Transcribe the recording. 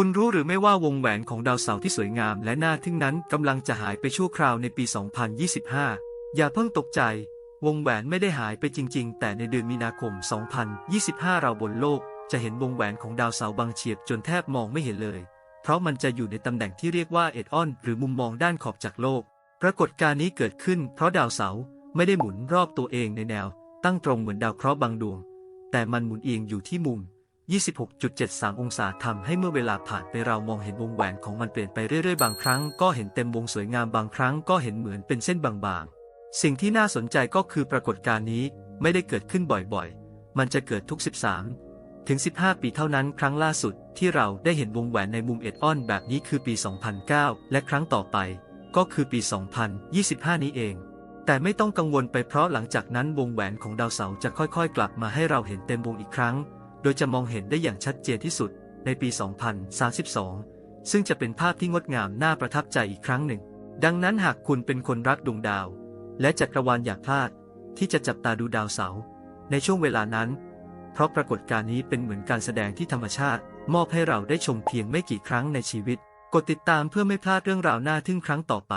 คุณรู้หรือไม่ว่าวงแหวนของดาวเสาร์ที่สวยงามและน่าทึ่งนั้นกำลังจะหายไปชั่วคราวในปี 2025 อย่าเพิ่งตกใจ วงแหวนไม่ได้หายไปจริง ๆ แต่ในเดือนมีนาคม 2025 เราบนโลก จะเห็นวงแหวนของดาวเสาร์บางเฉียบจนแทบมองไม่เห็นเลย เพราะมันจะอยู่ในตำแหน่งที่เรียกว่าเอ็ดออน หรือมุมมองด้านขอบจากโลก ปรากฏการณ์นี้เกิดขึ้น เพราะดาวเสาร์ไม่ได้หมุนรอบตัวเองในแนว ตั้งตรงเหมือนดาวเคราะห์บางดวง แต่มันหมุนเอียงอยู่ที่มุม 26.73 องศาทำให้เมื่อเวลาผ่านไปเรามองเห็นวงแหวนของมันเปลี่ยนไปเรื่อยๆ บางครั้งก็เห็นเต็มวงสวยงามบางครั้งก็เห็นเหมือนเป็นเส้นบางๆ สิ่งที่น่าสนใจก็คือปรากฏการณ์นี้ไม่ได้เกิดขึ้นบ่อยๆ มันจะเกิดทุก 13 ถึง 15 ปีเท่านั้นครั้งล่าสุดที่เราได้เห็นวงแหวนในมุมเอ็ดออนแบบนี้คือปี 2009 และครั้งต่อไปก็คือปี 2025 นี้เอง แต่ไม่ต้องกังวลไปเพราะหลังจากนั้นวงแหวนของดาวเสาร์จะค่อยๆ กลับมาให้เราเห็นเต็มวงอีกครั้ง โดยจะมองเห็นได้อย่างชัดเจนที่สุดในปี 2032 ซึ่งจะเป็นภาพที่งดงามน่าประทับใจอีกครั้งหนึ่ง ดังนั้นหากคุณเป็นคนรักดวงดาว และจักรวาลอย่าพลาด ที่จะจับตาดูดาวเสาร์ในช่วงเวลานั้น เพราะปรากฏการณ์นี้เป็นเหมือนการแสดงที่ธรรมชาติ มอบให้เราได้ชมเพียงไม่กี่ครั้งในชีวิต กดติดตามเพื่อไม่พลาดเรื่องราวน่าทึ่งครั้งต่อไป